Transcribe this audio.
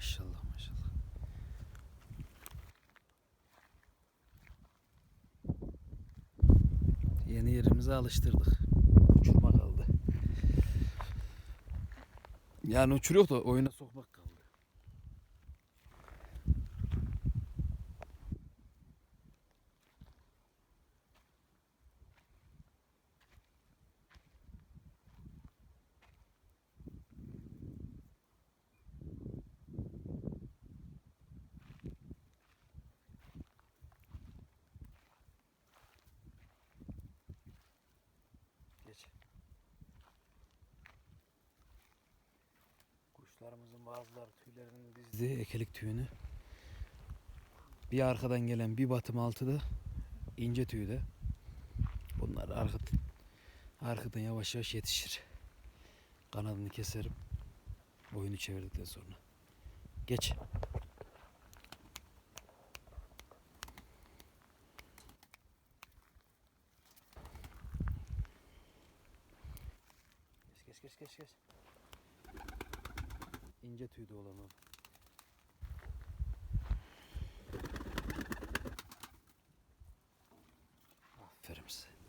Maşallah maşallah. Yeni yerimize alıştırdık. Uçurma kaldı. Yani uçuruyor da oyuna sokmak Kuşlarımızın bazıları tüylerini dizdi, ekelik tüyünü. Bir arkadan gelen bir batım altı da ince tüyde. Bunlar arkadan, arkadan yavaş yavaş yetişir. Kanadını keserim. Boyunu çevirdikten sonra. Geç. Geç geç geç geç geç ince tüyde olanı. Aferin size.